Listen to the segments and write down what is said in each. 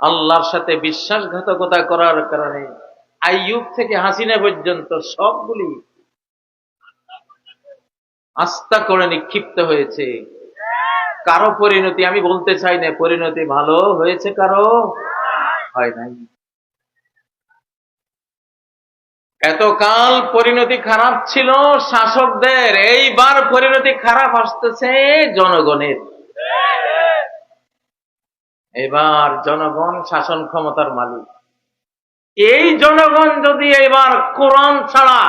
আল্লাহর সাথে বিশ্বাসঘাতকতা করার কারণে আইয়ুব থেকে হাসিনা পর্যন্ত সবগুলি আস্থা করে নিক্ষিপ্ত হয়েছে। কারও পরিণতি আমি বলতে চাই না, পরিণতি ভালো হয়েছে কারও? হয় নাই। এতকাল পরিণতি খারাপ ছিল শাসকদের, এইবার পরিণতি খারাপ আসতেছে জনগণের। এবার জনগণ শাসন ক্ষমতার মালিক। এই জনগণ যদি এবার কোরআন ছাড়া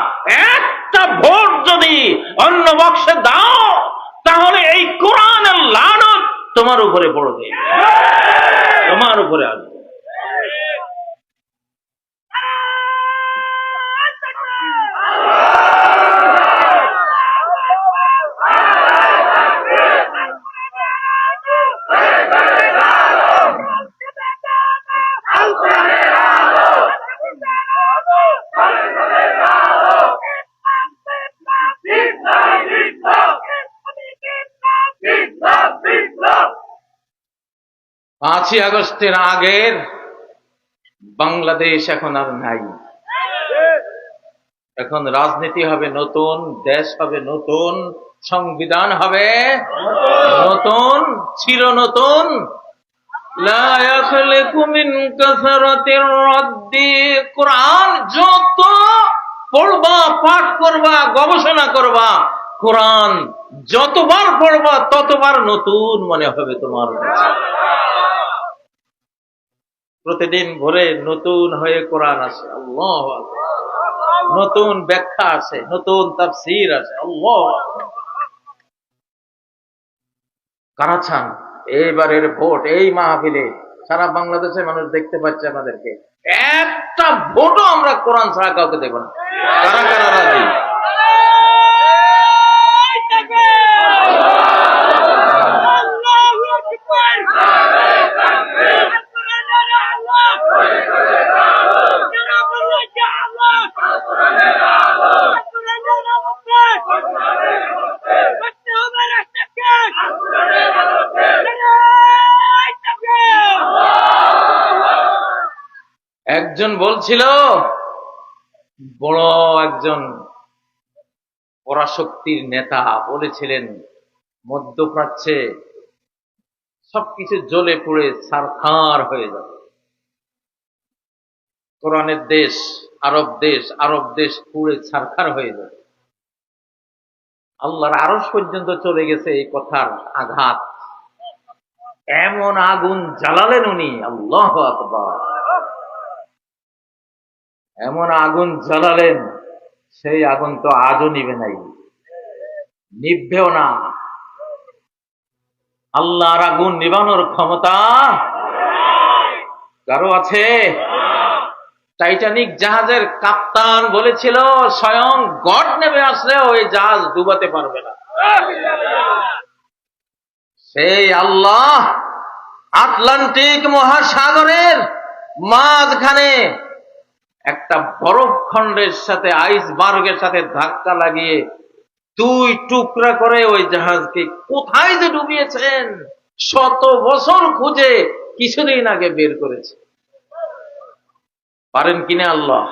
একটা ভোট যদি অন্য বক্সে দাও, তাহলে এই কোরআনের লানত তোমার উপরে পড়বে। তোমার উপরে আসবে। পাঁচই আগস্টের আগের বাংলাদেশ এখন আর নাই এখন রাজনীতি হবে নতুন, দেশ হবে নতুন, সংবিধান হবে নতুন, ছিল নতুন কোরআন যত পড়বা, পাঠ করবা, গবেষণা করবা, কোরআন যতবার পড়বা, ততবার নতুন মনে হবে তোমার। প্রতিদিন ভোরে নতুন হয়ে কোরআন আসে আল্লাহ নতুন ব্যাখ্যা আসে নতুন তাফসীর আসে আল্লাহ কারা চান? এইবারের ভোট, এই মাহফিলে সারা বাংলাদেশের মানুষ দেখতে পাচ্ছে আমাদেরকে। একটা ভোটও আমরা কোরআন ছাড়া কাউকে দেব না। কারা কারা রাজি? একজন বলছিল, বড় একজন পরাশক্তির নেতা বলেছিলেন, মধ্যপ্রাচ্যে সবকিছু জ্বলে পুড়ে সারখার হয়ে যাবে। কোরআনের দেশ, আরব দেশ আরব দেশ পুড়ে ছারখার হয়ে যাবে। আল্লাহর আরস পর্যন্ত চলে গেছে এই কথার আঘাত। এমন আগুন জ্বালালেন উনি, আল্লাহ আকবার। এমন আগুন জ্বালালেন, সেই আগুন তো আজও নিবে নাই। নিভবেও না। আল্লাহর আগুন নিবানোর ক্ষমতা কারও আছে? টাইটানিক জাহাজের কাপ্তান বলেছিল, স্বয়ং গড নেমে আসলে ওই জাহাজ ডুবাতে পারবে না। সেই আল্লাহ আটলান্টিক মহাসাগরের মাঝখানে একটা বরফ খণ্ডের সাথে, আইসবার্গের সাথে ধাক্কা লাগিয়ে দুই টুকরা করে ওই জাহাজকে কোথায় যে ডুবিয়েছেন? শত বছর খুঁজে কিছুদিন আগে বের করেছে। পারেন কিনা আল্লাহ?